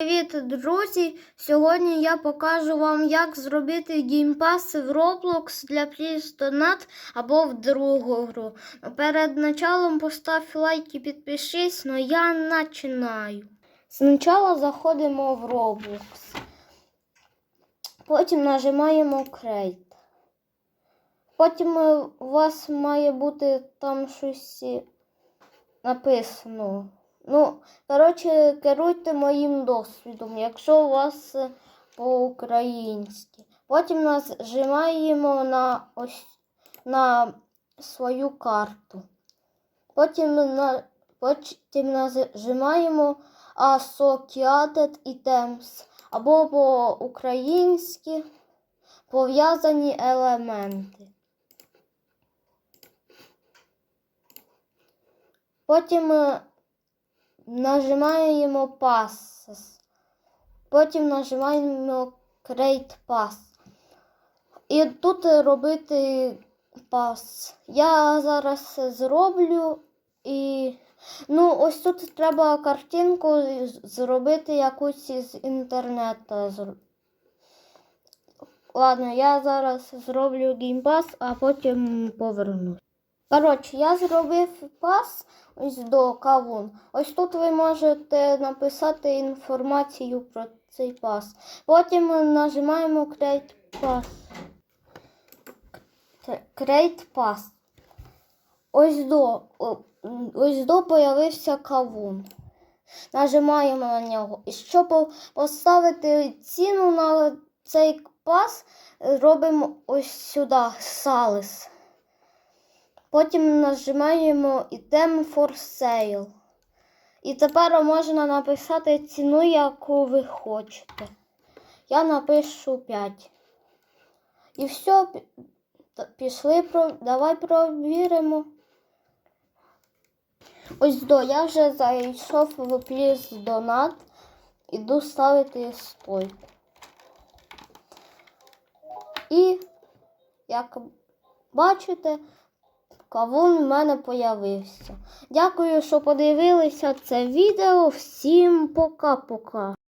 Привіт, друзі! Сьогодні я покажу вам, як зробити геймпас в Roblox для Donate або в другу гру. Перед началом постав лайк і підпишись, но я починаю. Спочатку заходимо в Roblox. Потім нажимаємо Create. Потім у вас має бути там щось написано. Ну, коротше, керуйте моїм досвідом, якщо у вас е, по-українськи. Потім нажимаємо на ось на свою карту. Потім, на, потім нажимаємо Associated Items або по-українськи пов'язані елементи. Потім е, нажимаємо Pass. Потім нажимаємо Create Pass. І тут робити пас. Я зараз зроблю і. Ну, ось тут треба картинку зробити якусь із інтернету. Ладно, я зараз зроблю геймпас, а потім повернусь. Коротше, я зробив пас ось до кавун. Ось тут ви можете написати інформацію про цей пас. Потім нажимаємо Create Pass. Create Pass. Ось до ось до появився кавун. Нажимаємо на нього. І щоб поставити ціну на цей пас, робимо ось сюди салис. Потім нажимаємо Item for Sale. І тепер можна написати ціну, яку ви хочете. Я напишу 5. І все, пішли, давай провіримо. Ось до, я вже зайшов в Please Donate. Іду ставити стойку. І, як бачите, Кавун в мене появився. Дякую, що подивилися це відео. Всім пока-пока.